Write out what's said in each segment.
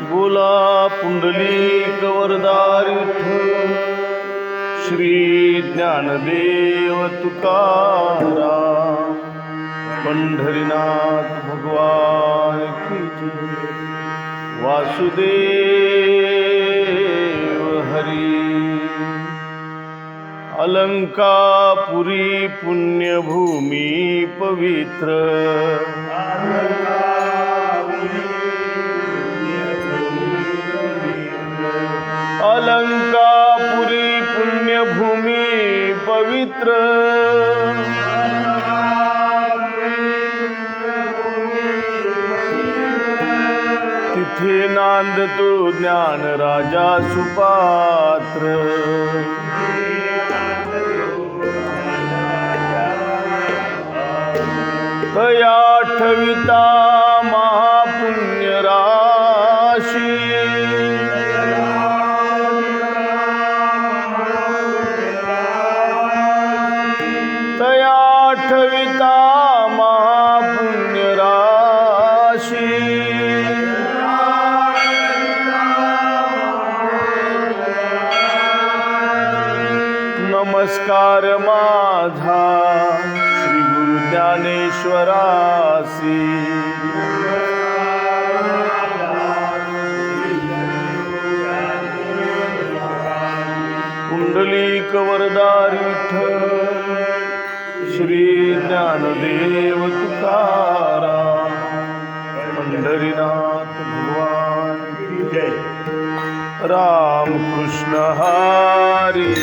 बोला पुंडलिक वरदार श्री ज्ञानदेव तुकारा पंढरीनाथ भगवान की वासुदेव हरी. अलंकापुरी पुण्यभूमी पवित्र. अलंकापुरी पुण्यभूमी पवित्र. तिथे नांदतो ज्ञान राजा सुपात्र. तया ठविता श्री ज्ञानदेव तुकाराम. पंढरीनाथ भगवान की जय. राम कृष्ण हरी.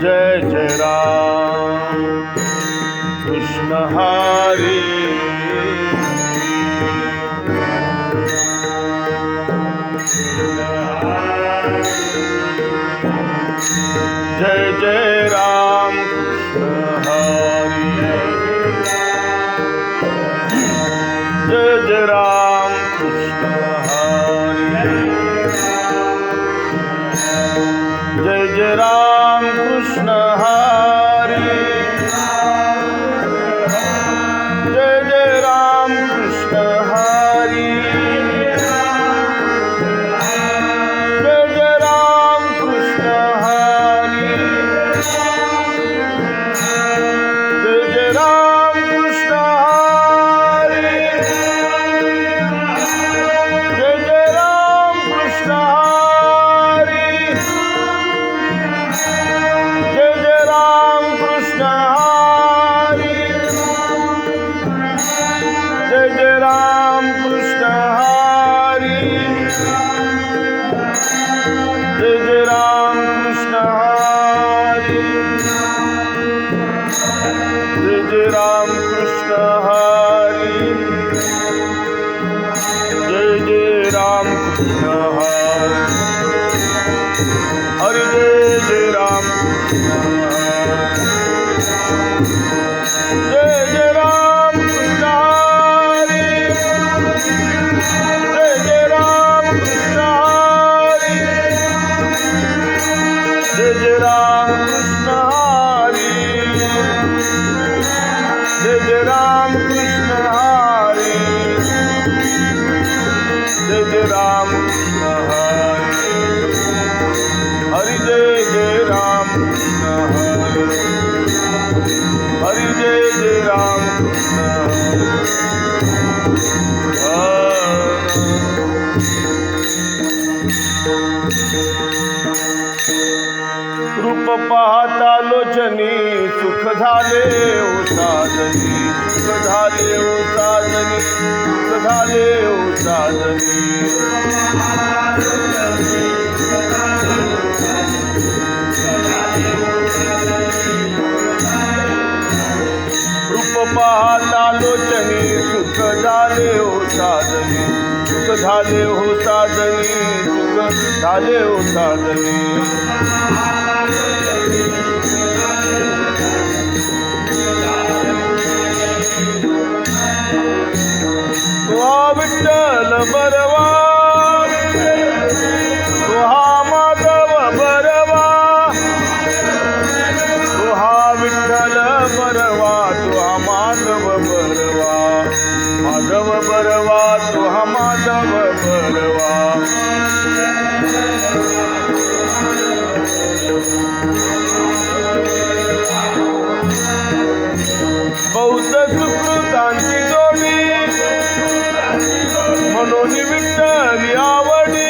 जय जय राम. कृष्ण हरी. राम कृष्ण हरी Jai Ram रूप पाहता लोचनी सुख झाले ओ साधनी सुख झाले ओ साधनी सुख झाले ओ साधनी. रूप पाहता लोचनी सुख झाले हो साधनी सुख झाले हो साधनी सुख झाले हो बरवा तुहा माधव बरवा तुहा विठ्ठल बरवा तुहा माधव बरवा माधव बरवा तुहा माधव बरवा. विठ्ठली आवडी.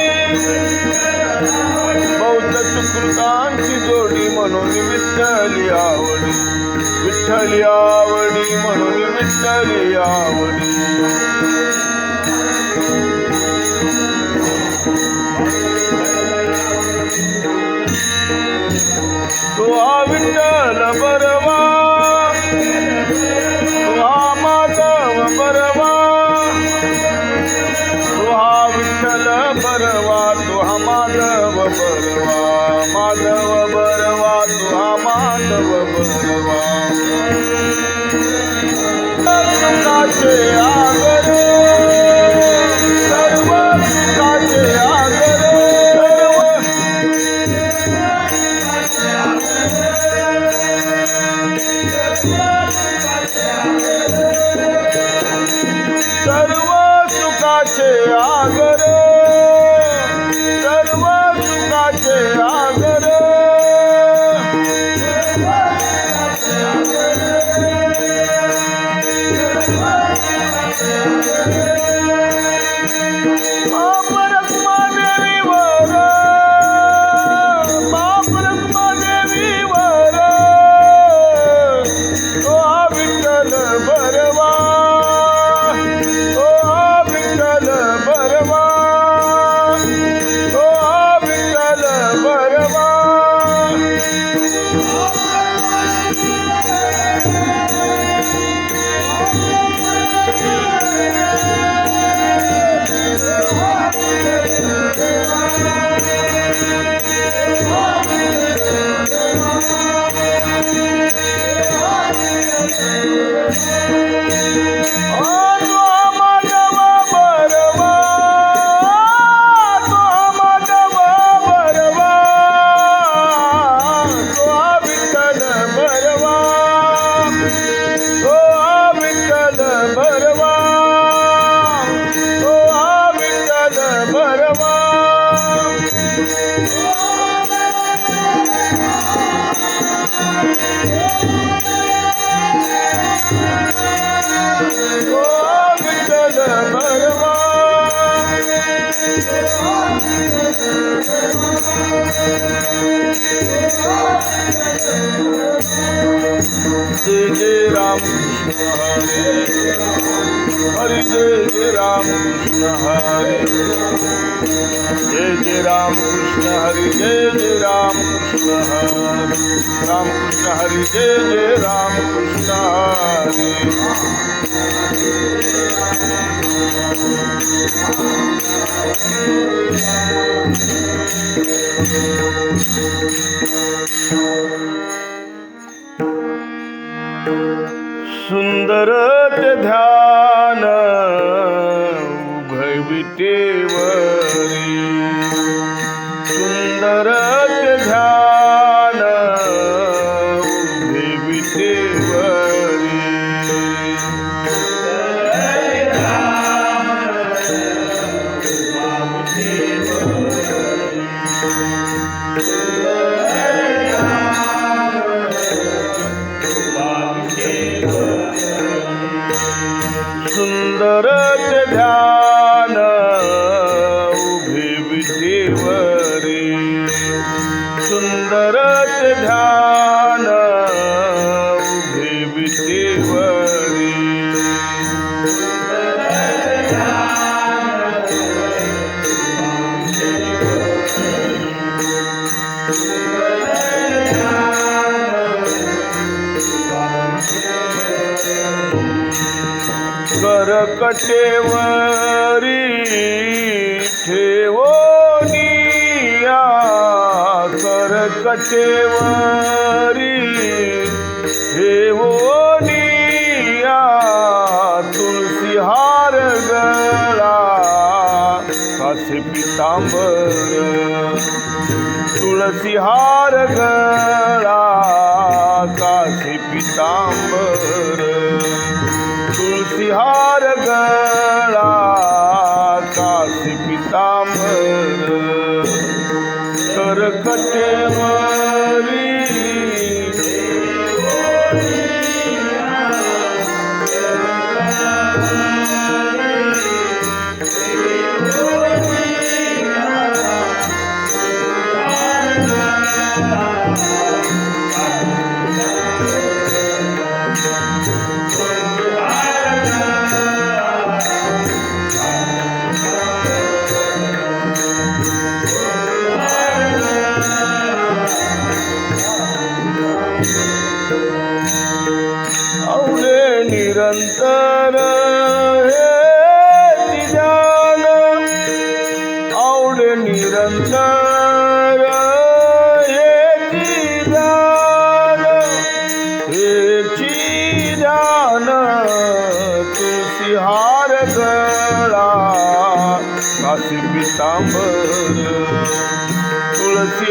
बौद्ध सुकृतांची जोडी म्हणून विठ्ठली आवडी. विठ्ठली आवडी म्हणून विठ्ठली आवडी. तो हा विठ्ठल बरवा सर्व जय जय राम कृष्ण हरे हरे जय जय राम कृष्ण हरे जय जय राम कृष्ण हरे जय जय राम कृष्ण हरे राम कृष्ण हरे जय जय राम कृष्ण हरे सुंदर ते ध्यान उभय कटेवरी ठेवनिया कर कटेवरी ठेवनिया तुलसी हार गळा कासे पितांबर तुलसी हार गळा.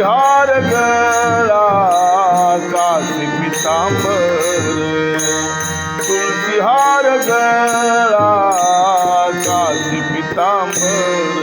पितांबर गळा काशी पितांबर. तुळशी गळा काशी पितांबर.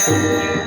Música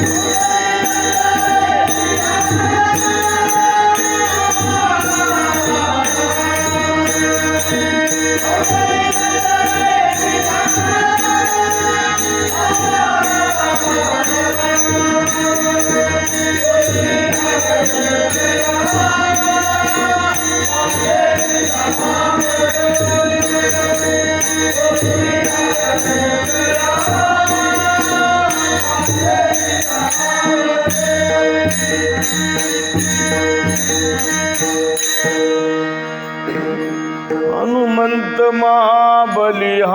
Yeah. હનુમંત મહાબલિહાનુમંત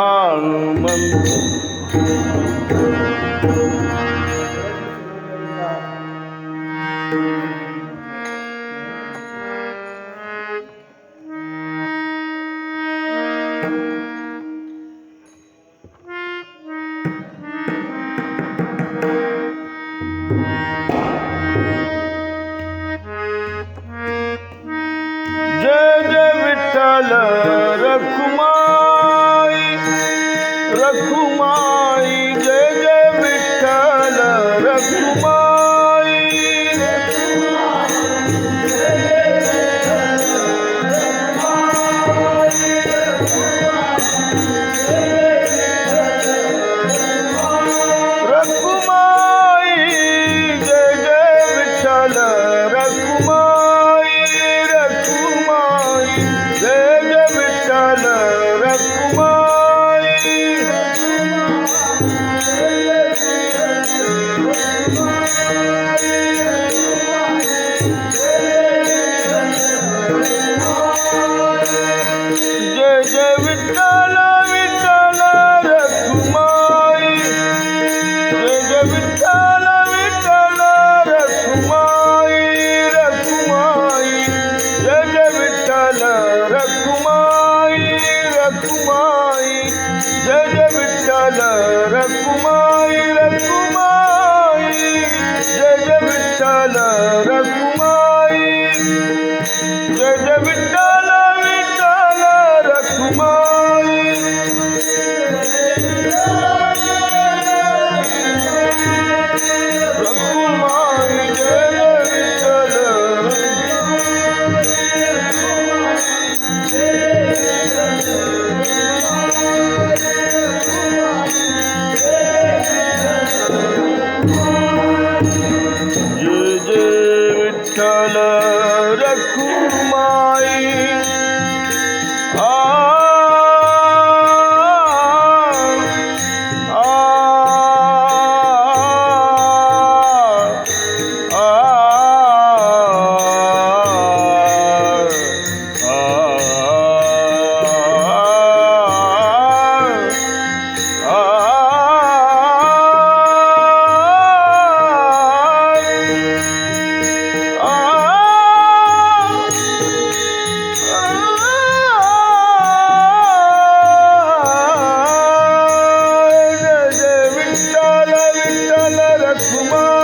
विठ्ठल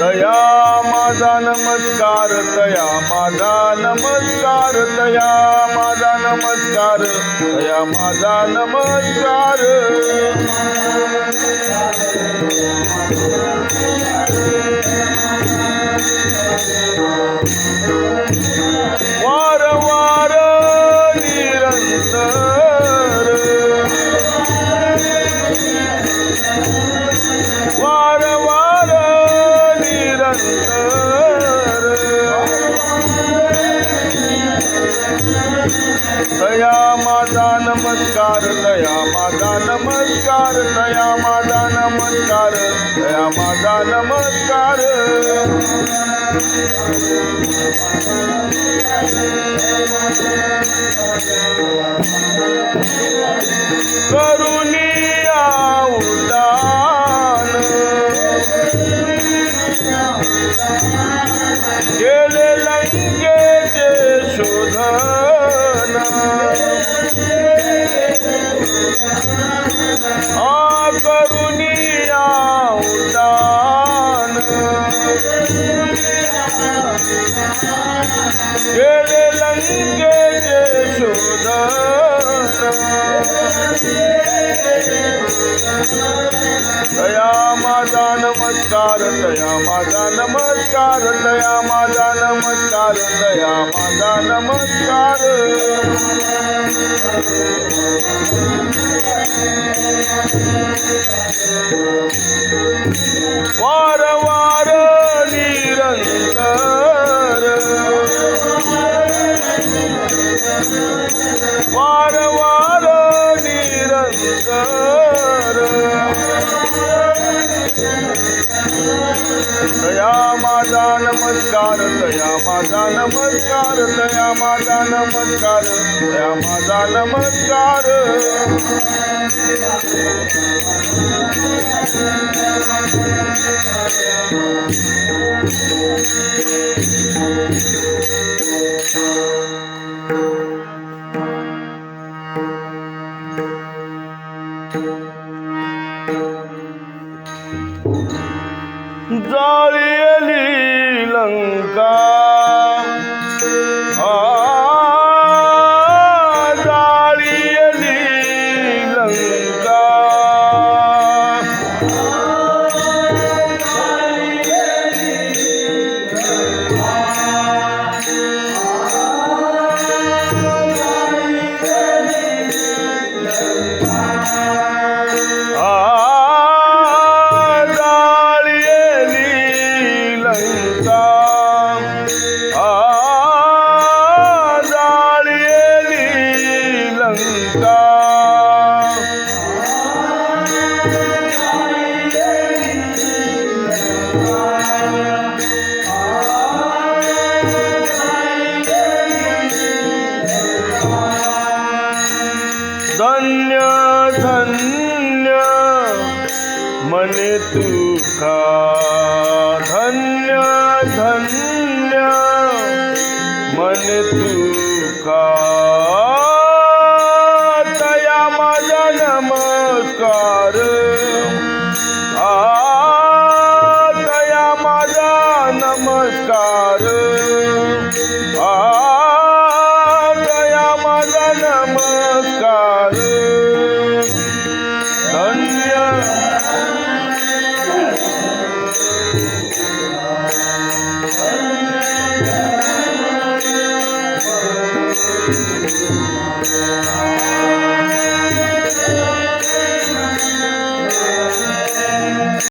दया माझा नमस्कार दया माझा नमस्कार दया माझा नमस्कार दया माझा नमस्कार. दया नमस्कार तया माझा नमस्कार तया माझा नमस्कार। करुणिया दया माझा नमस्कार दया माझा नमस्कार दया माझा नमस्कार दया माझा नमस्कार. वार वार निरंतर माझा नमस्कार दया माझा नमस्कार दया माझा नमस्कार दया माझा नमस्कार. जाळी লঙ্কা धन्य धन्य मने तुका. धन्य धन्य मने तुका.